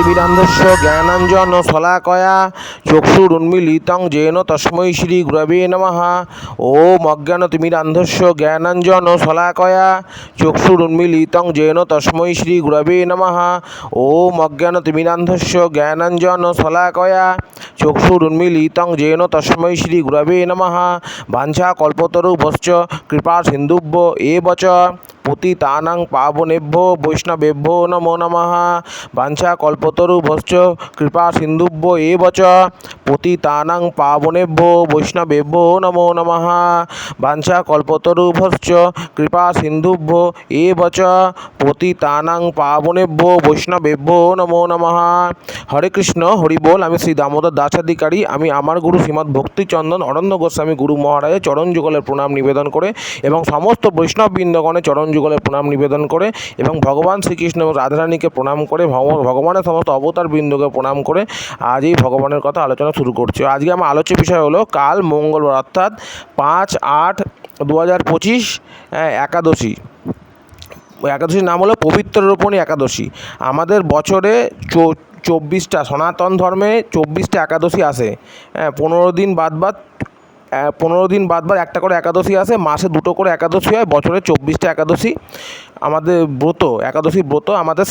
ভক্তিবিরান্ধস্য জ্ঞানাঞ্জন শলাকয়া চক্ষুরুন্মিলিতং gen তস্মৈ Shri গুরবে নমঃ। ওম অজ্ঞানতিমিরান্ধস্য জ্ঞানাঞ্জন শলাকয়া চক্ষুরুন্মিলিতং gen তস্মৈ Shri গুরবে নমঃ। ওম অজ্ঞানতিমিরান্ধস্য জ্ঞানাঞ্জন শলাকয়া চক্ষুরুন্মিলিতং gen তস্মৈ Shri গুরবে নমঃ। বাঞ্ছা কল্পতরু বশ্চ কৃপা সিন্ধুব্য এ বচ পতিতানাং পাবনেভ্যো বৈষ্ণবেভ্যো নমো নমঃ। বাঞ্ছা কল্পতরুভশ্চ কৃপা সিন্ধুভ্য এব চ পতিতানাং পাবনেভ্যো বৈষ্ণবেভ্যো নমো নমঃ। বাঞ্ছা কল্পতরুভশ্চ কৃপা সিন্ধুভ্য এব চ পতিতানাং পাবনেভ্যো বৈষ্ণবেভ্যো নমো নমঃ। হরে কৃষ্ণ, হরি বল, আমি শ্রী দামোদর দাসাধিকারী। আমি আমার গুরু শ্রীমৎ ভক্তিচন্দন অরণ্য গোস্বামী গুরু মহারাজের চরণ যুগলের প্রণাম নিবেদন করে এবং সমস্ত বৈষ্ণব বৃন্দগণের চরণ যুগলের প্রণাম নিবেদন করে এবং ভগবান শ্রীকৃষ্ণ এবং রাধারানীকে প্রণাম করে ভগ- ভগবানের সমস্ত অবতার বৃন্দকে প্রণাম করে আজ এই ভগবানের কথা আলোচনা শুরু করছি। আজকে আমার আলোচ্য বিষয় হলো কাল মঙ্গলবার, অর্থাৎ পাঁচ আট দু হাজার পঁচিশ একাদশী। একাদশীর নাম হলো পবিত্র রোপণী একাদশী। আমাদের বছরে চব্বিশটা সনাতন ধর্মে চব্বিশটা একাদশী আসে। হ্যাঁ পনেরো দিন বাদ বাদ পনেরো দিন বাদ বাদ একটা করে একাদশী আসে মাসে দুটো করে একাদশী হয় বছরে চব্বিশটা একাদশী। আমাদের ব্রত একাদশী ব্রত আমাদের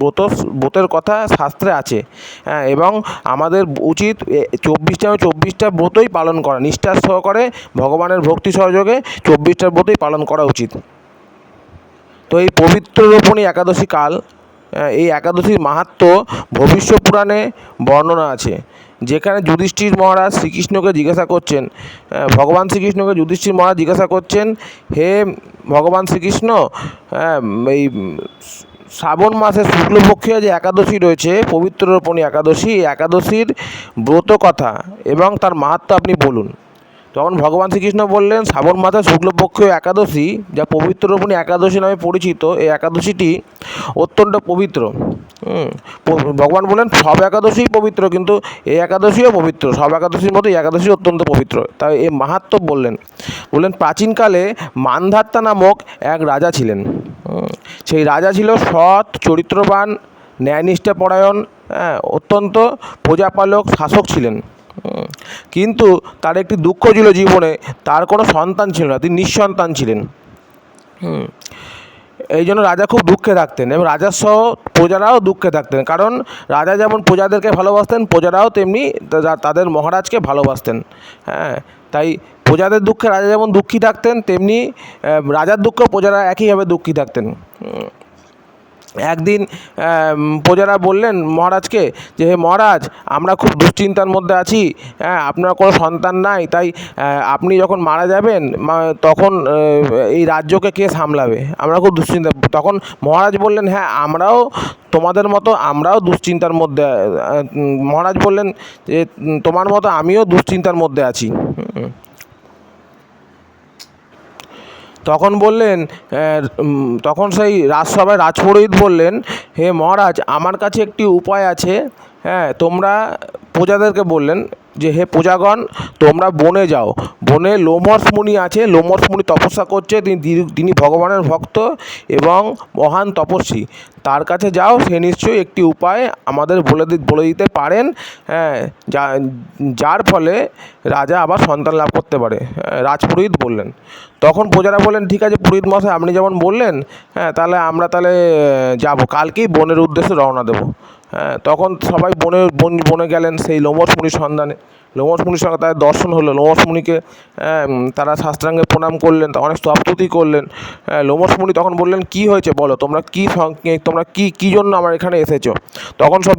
ব্রত ব্রতের কথা শাস্ত্রে আছে। হ্যাঁ এবং আমাদের উচিত চব্বিশটা চব্বিশটা ব্রতই পালন করা নিষ্ঠার সহকারে ভগবানের ভক্তি সহযোগে চব্বিশটা ব্রতই পালন করা উচিত। তো এই পবিত্র রোপণী একাদশী কাল আহ, এই একাদশীর মাহাত্ম্য ভবিষ্য পুরাণে বর্ণনা আছে। যেখানে যুধিষ্ঠির মহারাজ শ্রীকৃষ্ণকে জিজ্ঞাসা করছেন ভগবান শ্রীকৃষ্ণকে যুধিষ্ঠির মহারাজ জিজ্ঞাসা করছেন, হে ভগবান শ্রীকৃষ্ণ এই শ্রাবণ মাসে শুক্লপক্ষে যে একাদশী রয়েছে, পবিত্র রোপণী একাদশী একাদশীর ব্রত কথা এবং তার মাহাত্ম আপনি বলুন। তখন ভগবান শ্রীকৃষ্ণ বললেন, শ্রাবণ মাসে শুক্লপক্ষ একাদশী, যা পবিত্র রোপণী একাদশী নামে পরিচিত, এই একাদশীটি অত্যন্ত পবিত্র। ভগবান বললেন, সব একাদশীই পবিত্র, কিন্তু এই একাদশীও পবিত্র, সব একাদশীর মতো এই একাদশী অত্যন্ত পবিত্র। তাই এই মাহাত্ম্য বললেন। বললেন, প্রাচীনকালে মানধাত্তা নামক এক রাজা ছিলেন। সেই রাজা ছিল সৎ, চরিত্রবান, ন্যায়নিষ্ঠাপরায়ণ হ্যাঁ অত্যন্ত প্রজাপালক, শাসক ছিলেন। কিন্তু তার একটি দুঃখ ছিল জীবনে, তার কোনো সন্তান ছিল না, তিনি নিঃসন্তান ছিলেন। এই জন্য রাজা খুব দুঃখে থাকতেন এবং রাজার সহ প্রজারাও দুঃখে থাকতেন। কারণ রাজা যেমন প্রজাদেরকে ভালোবাসতেন, প্রজারাও তেমনি তাদের মহারাজকে ভালোবাসতেন। হ্যাঁ তাই প্রজাদের দুঃখে রাজা যেমন দুঃখী থাকতেন, তেমনি রাজার দুঃখে প্রজারা একইভাবে দুঃখী থাকতেন। একদিন প্রজারা বললেন, মহারাজকে, যে হে মহারাজ, আমরা খুব দুশ্চিন্তার মধ্যে আছি হ্যাঁ আপনার কোনো সন্তান নাই, তাই আপনি যখন মারা যাবেন তখন এই রাজ্যকে কে সামলাবে আমরা খুব দুশ্চিন্তা তখন মহারাজ বললেন হ্যাঁ আমরাও তোমাদের মতো, আমরাও দুশ্চিন্তার মধ্যে মহারাজ বললেন যে, তোমার মতো আমিও দুশ্চিন্তার মধ্যে আছি। তখন বললেন তখন সেই রাজসভায় রাজপুরোহিত বললেন হে মহারাজ আমার কাছে একটি উপায় আছে। হ্যাঁ তোমরা প্রজাদেরকে বললেন যে হে প্রজাগণ তোমরা বনে যাও। বনে লোমর্স মুনি আছে। লোমর্স মুনি তপস্যা করছে। তিনি তিনি ভগবানের ভক্ত এবং মহান তপস্বী। তার কাছে যাও সে নিশ্চয়ই একটি উপায় আমাদের বলে বলে দিতে পারেন। হ্যাঁ যার ফলে রাজা আবার সন্তান লাভ করতে পারে। হ্যাঁ, রাজপুরোহিত বললেন। তখন প্রজারা বললেন ঠিক আছে পুরোহিত মশাই আপনি যেমন বললেন হ্যাঁ তাহলে আমরা তাহলে যাব। কালকেই বনের উদ্দেশ্যে রওনা দেবো। হ্যাঁ তখন সবাই বনে বন বনে গেলেন সেই লোমশ মুনির সন্ধানে। লোমশ মুনির সঙ্গে তাদের দর্শন হলো। লোমশ মুনিকে হ্যাঁ, তারা শাস্ত্রাঙ্গে প্রণাম করলেন তা অনেক স্তপ্তুতি করলেন। লোমশ লোমস মুনি তখন বললেন কি হয়েছে বলো? তোমরা কি তোমরা কি কী জন্য আমার এখানে এসেছ? তখন সব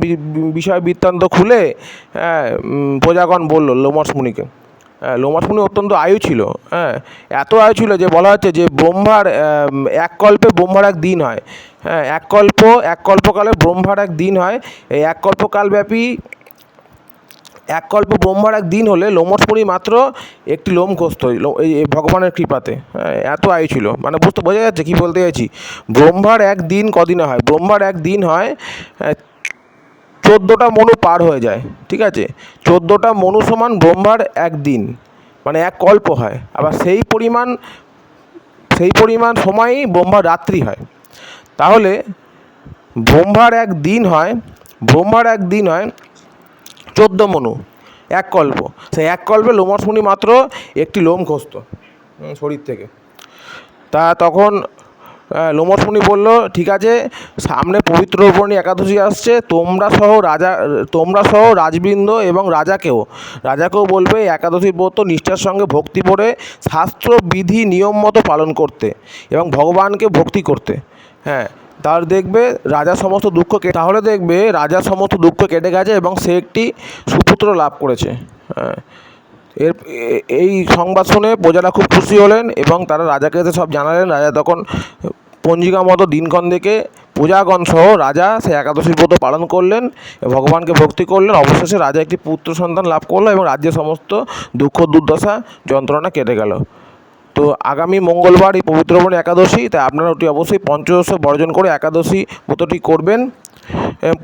বিষয় বৃত্তান্ত খুলে হ্যাঁ প্রজাগণ বলল লোমশ মুনিকে হ্যাঁ, লোমাস মুনি অত্যন্ত আয়ু ছিল হ্যাঁ এত আয়ু ছিল যে বলা হচ্ছে যে ব্রহ্মার এক কল্পে ব্রহ্মার এক দিন হয় হ্যাঁ এক কল্প এক কল্পকালে ব্রহ্মার এক দিন হয় এই এক কল্পকালব্যাপী এক কল্প ব্রহ্মার এক দিন হলে লোমসমুনি মাত্র একটি লোম খসত এই ভগবানের কৃপাতে হ্যাঁ, এত আয়ু ছিল মানে বুঝতে বোঝা যাচ্ছে কী বলতে চাইছি ব্রহ্মার এক দিন কদিনে হয় ব্রহ্মার এক দিন হয় আহ, চোদ্দোটা মনু পার হয়ে যায়, ঠিক আছে? চোদ্দোটা মনু সমান ব্রহ্মার এক দিন মানে এক কল্প হয়। আবার সেই পরিমাণ সেই পরিমাণ সময়ই ব্রহ্মার রাত্রি হয়। তাহলে ব্রহ্মার এক দিন হয়, ব্রহ্মার এক দিন হয় চোদ্দ মনু, এক কল্প। সেই এক কল্পে লোমসমুনি মাত্র একটি লোম খসত শরীর থেকে। তা তখন লোমসমুনি বলল, ঠিক আছে, সামনে পবিত্র উপরণী একাদশী আসছে, তোমরা সহ রাজা, তোমরা সহ রাজবৃন্দ এবং রাজাকেও। রাজাকেও বলবে এই একাদশীর ব্রত নিষ্ঠার সঙ্গে ভক্তি করে শাস্ত্র বিধি নিয়ম মতো পালন করতে এবং ভগবানকে ভক্তি করতে। হ্যাঁ তার দেখবে রাজা সমস্ত দুঃখ তাহলে দেখবে রাজা সমস্ত দুঃখ কেটে গেছে এবং সে একটি সুপুত্র লাভ করেছে। হ্যাঁ এর এই সংবাদ শুনে প্রজারা খুব খুশি হলেন এবং তারা রাজাকে এসে সব জানালেন। রাজা তখন পঞ্জিকা মতো দিনক্ষণ দেখে প্রজাগণ সহ রাজা সে একাদশী ব্রত পালন করলেন, ভগবানকে ভক্তি করলেন। অবশেষে রাজা একটি পুত্র সন্তান লাভ করল এবং রাজ্যের সমস্ত দুঃখ, দুর্দশা, যন্ত্রণা কেটে গেল। তো আগামী মঙ্গলবার এই পবিত্রবণী একাদশী, তাই আপনারা ওটি অবশ্যই পঞ্চদশ বর্জন করে একাদশী ব্রতটি করবেন।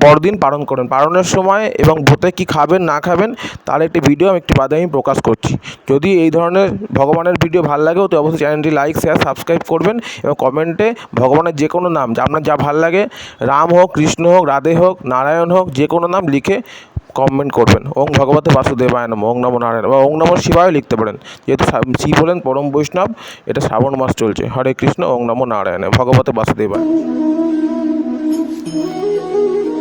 পরদিন পালন করবেন পালনের সময় এবং ব্রতে কী খাবেন, না খাবেন, তার একটি ভিডিও আমি একটি বাদে আমি প্রকাশ করছি। যদি এই ধরনের ভগবানের ভিডিও ভালো লাগেও তো অবশ্যই চ্যানেলটি লাইক শেয়ার সাবস্ক্রাইব করবেন এবং কমেন্টে ভগবানের যে কোনো নাম, যা আপনার যা ভালো লাগে, রাম হোক, কৃষ্ণ হোক, রাধে হোক, নারায়ণ হোক, যে কোনো নাম লিখে কমেন্ট করবেন। ওং ভগবতে বাসুদেবায় নম। ওং নমো নারায়ণ, বা ওং নমো শিবায় লিখতে পারেন। যেহেতু শিব হলেন পরম বৈষ্ণব, এটা শ্রাবণ মাস চলছে। হরে কৃষ্ণ, ওং নমো নারায়ণ, ভগবতে বাসুদেবায়। Thank you.